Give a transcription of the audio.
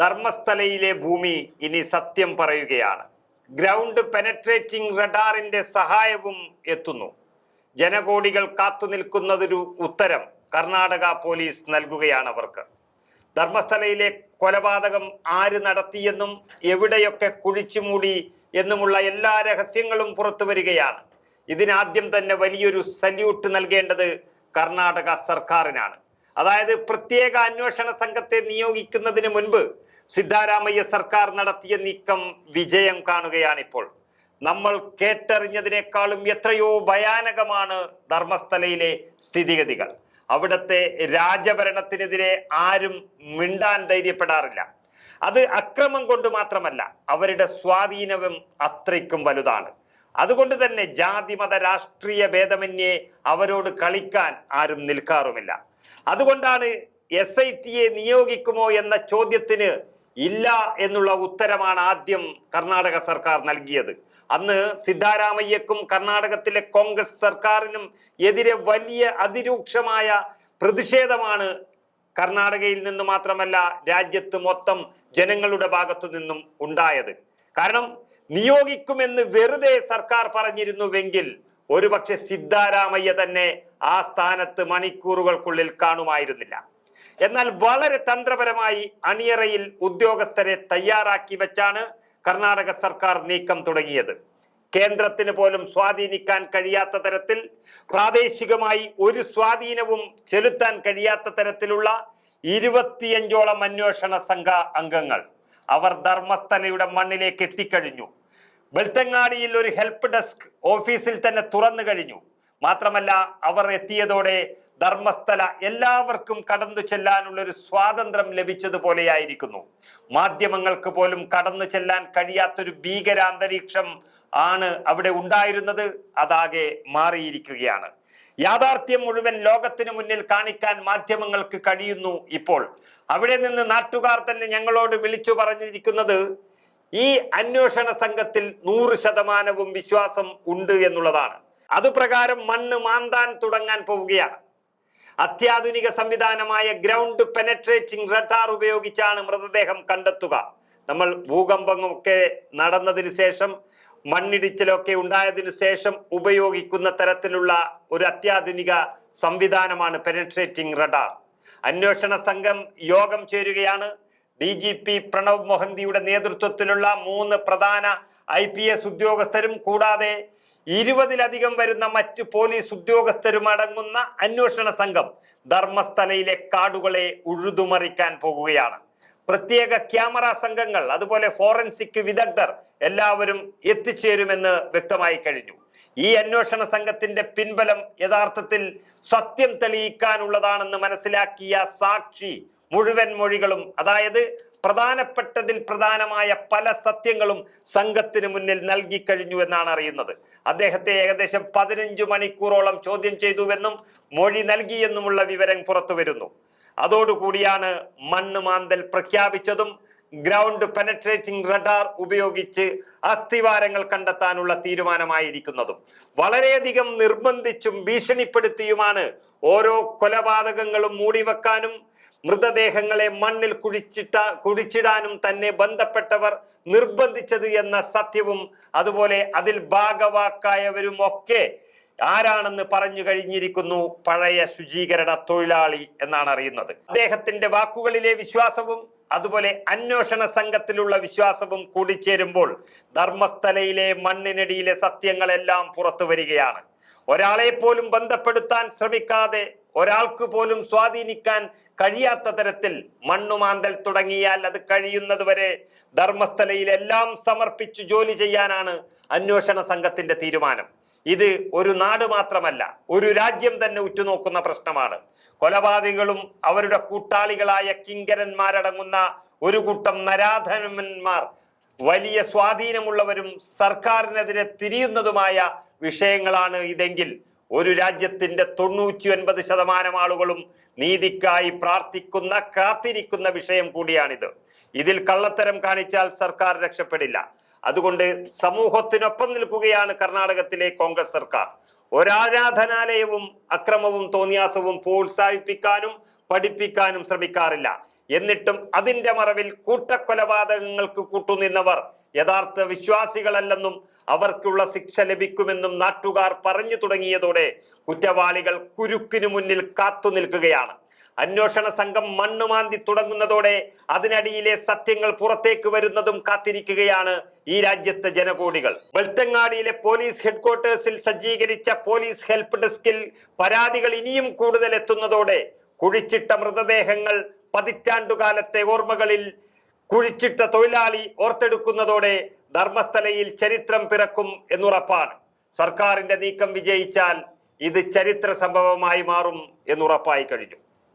ധർമ്മസ്ഥലയിലെ ഭൂമി ഇനി സത്യം പറയുകയാണ്. ഗ്രൗണ്ട് പെനട്രേറ്റിംഗ് റഡാറിന്റെ സഹായവും എത്തുന്നു. ജനകോടികൾ കാത്തുനിൽക്കുന്നതൊരു ഉത്തരം കർണാടക പോലീസ് നൽകുകയാണ് അവർക്ക്. ധർമ്മസ്ഥലയിലെ കൊലപാതകം ആര് നടത്തിയെന്നും എവിടെയൊക്കെ കുഴിച്ചുമൂടി എന്നുമുള്ള എല്ലാ രഹസ്യങ്ങളും പുറത്തു വരികയാണ്. ഇതിനാദ്യം തന്നെ വലിയൊരു സല്യൂട്ട് നൽകേണ്ടത് കർണാടക സർക്കാരിനാണ്. അതായത് പ്രത്യേക അന്വേഷണ സംഘത്തെ നിയോഗിക്കുന്നതിന് മുൻപ് സിദ്ധാരാമയ്യ സർക്കാർ നടത്തിയ നീക്കം വിജയം കാണുകയാണിപ്പോൾ. നമ്മൾ കേട്ടറിഞ്ഞതിനേക്കാളും എത്രയോ ഭയാനകമാണ് ധർമ്മസ്ഥലയിലെ സ്ഥിതിഗതികൾ. അവിടുത്തെ രാജഭരണത്തിനെതിരെ ആരും മിണ്ടാൻ ധൈര്യപ്പെടാറില്ല. അത് അക്രമം കൊണ്ട് മാത്രമല്ല അവരുടെ സ്വാധീനവും അത്രയ്ക്കും വലുതാണ്. അതുകൊണ്ട് തന്നെ ജാതി മത രാഷ്ട്രീയ ഭേദമന്യേ അവരോട് കളിക്കാൻ ആരും നിൽക്കാറുമില്ല. അതുകൊണ്ടാണ് എസ് ഐ ടിയെ നിയോഗിക്കുമോ എന്ന ചോദ്യത്തിന് ഇല്ല എന്നുള്ള ഉത്തരമാണ് ആദ്യം കർണാടക സർക്കാർ നൽകിയത്. അന്ന് സിദ്ധാരാമയ്യക്കും കർണാടകത്തിലെ കോൺഗ്രസ് സർക്കാരിനും എതിരെ വലിയ അതിരൂക്ഷമായ പ്രതിഷേധമാണ് കർണാടകയിൽ നിന്ന് മാത്രമല്ല രാജ്യത്ത് മൊത്തം ജനങ്ങളുടെ ഭാഗത്തു നിന്നും ഉണ്ടായത്. കാരണം നിയോഗിക്കുമെന്ന് വെറുതെ സർക്കാർ പറഞ്ഞിരുന്നുവെങ്കിൽ ഒരുപക്ഷെ സിദ്ധാരാമയ്യ തന്നെ ആ സ്ഥാനത്ത് മണിക്കൂറുകൾക്കുള്ളിൽ കാണുമായിരുന്നില്ല. എന്നാൽ വളരെ തന്ത്രപരമായി അണിയറയിൽ ഉദ്യോഗസ്ഥരെ തയ്യാറാക്കി വെച്ചാണ് കർണാടക സർക്കാർ നീക്കം തുടങ്ങിയത്. കേന്ദ്രത്തിന് പോലും സ്വാധീനിക്കാൻ കഴിയാത്ത തരത്തിൽ പ്രാദേശികമായി ഒരു സ്വാധീനവും ചെലുത്താൻ കഴിയാത്ത തരത്തിലുള്ള ഇരുപത്തിയഞ്ചോളം അന്വേഷണ സംഘ അംഗങ്ങൾ അവർ ധർമ്മസ്ഥലയുടെ മണ്ണിലേക്ക് എത്തിക്കഴിഞ്ഞു. വെളുത്തങ്ങാടിയിൽ ഒരു ഹെൽപ്പ് ഡെസ്ക് ഓഫീസിൽ തന്നെ തുറന്നു കഴിഞ്ഞു. മാത്രമല്ല അവർ എത്തിയതോടെ ധർമ്മസ്ഥല എല്ലാവർക്കും കടന്നു ചെല്ലാനുള്ള ഒരു സ്വാതന്ത്ര്യം ലഭിച്ചതുപോലെയായിരിക്കുന്നു. മാധ്യമങ്ങൾക്ക് പോലും കടന്നു ചെല്ലാൻ കഴിയാത്തൊരു ഭീകരാന്തരീക്ഷം ആണ് അവിടെ ഉണ്ടായിരുന്നത്. അതാകെ മാറിയിരിക്കുകയാണ്. യാഥാർത്ഥ്യം മുഴുവൻ ലോകത്തിനു മുന്നിൽ കാണിക്കാൻ മാധ്യമങ്ങൾക്ക് കഴിയുന്നു ഇപ്പോൾ. അവിടെ നിന്ന് നാട്ടുകാർ തന്നെ ഞങ്ങളോട് വിളിച്ചു പറഞ്ഞിരിക്കുന്നത് ഈ അന്വേഷണ സംഘത്തിൽ നൂറ് ശതമാനവും വിശ്വാസം ഉണ്ട് എന്നുള്ളതാണ്. അതുപ്രകാരം മണ്ണ് മാന്താൻ തുടങ്ങാൻ പോവുകയാണ്. അത്യാധുനിക സംവിധാനമായ ഗ്രൗണ്ട് പെനട്രേറ്റിംഗ് റഡാർ ഉപയോഗിച്ചാണ് മൃതദേഹം കണ്ടെത്തുക. നമ്മൾ ഭൂകമ്പമൊക്കെ നടന്നതിന് ശേഷം മണ്ണിടിച്ചിലൊക്കെ ഉണ്ടായതിനു ശേഷം ഉപയോഗിക്കുന്ന തരത്തിലുള്ള ഒരു അത്യാധുനിക സംവിധാനമാണ് പെനട്രേറ്റിംഗ് റഡാർ. അന്വേഷണ സംഘം യോഗം ചേരുകയാണ്. ഡി ജി പി പ്രണവ് മൊഹന്തിയുടെ നേതൃത്വത്തിലുള്ള മൂന്ന് പ്രധാന ഐ ഉദ്യോഗസ്ഥരും കൂടാതെ ഇരുപതിലധികം വരുന്ന മറ്റ് പോലീസ് ഉദ്യോഗസ്ഥരും അടങ്ങുന്ന അന്വേഷണ സംഘം ധർമ്മസ്ഥലയിലെ കാടുകളെ ഉഴുതുമറിക്കാൻ പോകുകയാണ്. പ്രത്യേക ക്യാമറ സംഘങ്ങൾ അതുപോലെ ഫോറൻസിക് വിദഗ്ധർ എല്ലാവരും എത്തിച്ചേരുമെന്ന് വ്യക്തമായി കഴിഞ്ഞു. ഈ അന്വേഷണ സംഘത്തിന്റെ പിൻബലം യഥാർത്ഥത്തിൽ സത്യം തെളിയിക്കാനുള്ളതാണെന്ന് മനസ്സിലാക്കിയ സാക്ഷി മുഴുവൻ മൊഴികളും അതായത് പ്രധാനപ്പെട്ടതിൽ പ്രധാനമായ പല സത്യങ്ങളും സംഘത്തിന് മുന്നിൽ നൽകി കഴിഞ്ഞു എന്നാണ് അറിയുന്നത്. അദ്ദേഹത്തെ ഏകദേശം പതിനഞ്ചു മണിക്കൂറോളം ചോദ്യം ചെയ്തുവെന്നും മൊഴി നൽകിയെന്നുമുള്ള വിവരം പുറത്തു വരുന്നു അതോടുകൂടിയാണ് മണ്ണ് മാന്തൽ പ്രഖ്യാപിച്ചതും ഗ്രൗണ്ട് പെനട്രേറ്റിംഗ് റഡാർ ഉപയോഗിച്ച് അസ്ഥിവാരങ്ങൾ കണ്ടെത്താനുള്ള തീരുമാനമായിരിക്കുന്നതും. വളരെയധികം നിർബന്ധിച്ചും ഭീഷണിപ്പെടുത്തിയുമാണ് ഓരോ കൊലപാതകങ്ങളും മൂടിവെക്കാനും മൃതദേഹങ്ങളെ മണ്ണിൽ കുഴിച്ചിട്ട കുഴിച്ചിടാനും തന്നെ ബന്ധപ്പെട്ടവർ നിർബന്ധിച്ചത് എന്ന സത്യവും അതുപോലെ അതിൽ ഭാഗവാക്കായവരും ഒക്കെ ആരാണെന്ന് പറഞ്ഞു കഴിഞ്ഞിരിക്കുന്നു പഴയ ശുചീകരണ തൊഴിലാളി എന്നാണ് അറിയുന്നത്. അദ്ദേഹത്തിന്റെ വാക്കുകളിലെ വിശ്വാസവും അതുപോലെ അന്വേഷണ സംഘത്തിലുള്ള വിശ്വാസവും കൂടിച്ചേരുമ്പോൾ ധർമ്മസ്ഥലയിലെ മണ്ണിനടിയിലെ സത്യങ്ങളെല്ലാം പുറത്തു വരികയാണ്. ഒരാളെ പോലും ബന്ധപ്പെടുത്താൻ ശ്രമിക്കാതെ ഒരാൾക്ക് പോലും സ്വാധീനിക്കാൻ കഴിയാത്ത തരത്തിൽ മണ്ണുമാന്തൽ തുടങ്ങിയാൽ അത് കഴിയുന്നത് വരെ ധർമ്മസ്ഥലയിൽ എല്ലാം സമർപ്പിച്ചു ജോലി ചെയ്യാനാണ് അന്വേഷണ സംഘത്തിന്റെ തീരുമാനം. ഇത് ഒരു നാട് മാത്രമല്ല ഒരു രാജ്യം തന്നെ ഉറ്റുനോക്കുന്ന പ്രശ്നമാണ്. കൊലപാതകളും അവരുടെ കൂട്ടാളികളായ കിങ്കരന്മാരടങ്ങുന്ന ഒരു കൂട്ടം നരാധനന്മാർ വലിയ സ്വാധീനമുള്ളവരും സർക്കാരിനെതിരെ തിരിയുന്നതുമായ വിഷയങ്ങളാണ് ഇതെങ്കിൽ ഒരു രാജ്യത്തിന്റെ തൊണ്ണൂറ്റി ഒൻപത് ശതമാനം ആളുകളും നീതിക്കായി പ്രാർത്ഥിക്കുന്ന കാത്തിരിക്കുന്ന വിഷയം കൂടിയാണിത്. ഇതിൽ കള്ളത്തരം കാണിച്ചാൽ സർക്കാർ രക്ഷപ്പെടില്ല. അതുകൊണ്ട് സമൂഹത്തിനൊപ്പം നിൽക്കുകയാണ് കർണാടകത്തിലെ കോൺഗ്രസ് സർക്കാർ. ഒരാരാധനാലയവും അക്രമവും തോന്നിയാസവും പ്രോത്സാഹിപ്പിക്കാനും പഠിപ്പിക്കാനും ശ്രമിക്കാറില്ല. എന്നിട്ടും അതിന്റെ മറവിൽ കൂട്ടക്കൊലപാതകങ്ങൾക്ക് കൂട്ടുനിന്നവർ യഥാർത്ഥ വിശ്വാസികളല്ലെന്നും അവർക്കുള്ള ശിക്ഷ ലഭിക്കുമെന്നും നാട്ടുകാർ പറഞ്ഞു തുടങ്ങിയതോടെ കുറ്റവാളികൾ കുരുക്കിനു മുന്നിൽ കാത്തു നിൽക്കുകയാണ്. അന്വേഷണ സംഘം മണ്ണുമാന്തി തുടങ്ങുന്നതോടെ അതിനടിയിലെ സത്യങ്ങൾ പുറത്തേക്ക് വരുന്നതും കാത്തിരിക്കുകയാണ് ഈ രാജ്യത്തെ ജനകോടികൾ. വെൽത്തങ്ങാടിയിലെ പോലീസ് ഹെഡ്ക്വാർട്ടേഴ്സിൽ സജ്ജീകരിച്ച പോലീസ് ഹെൽപ്പ് ഡെസ്കിൽ പരാതികൾ ഇനിയും കൂടുതൽ എത്തുന്നതോടെ കുഴിച്ചിട്ട മൃതദേഹങ്ങൾ പതിറ്റാണ്ടുകാലത്തെ ഓർമ്മകളിൽ കുഴിച്ചിട്ട തൊഴിലാളി ഓർത്തെടുക്കുന്നതോടെ ധർമ്മസ്ഥലയിൽ ചരിത്രം പിറക്കും എന്നുറപ്പാണ്. സർക്കാരിന്റെ നീക്കം വിജയിച്ചാൽ ഇത് ചരിത്ര സംഭവമായി മാറും എന്നുറപ്പായി കഴിഞ്ഞു.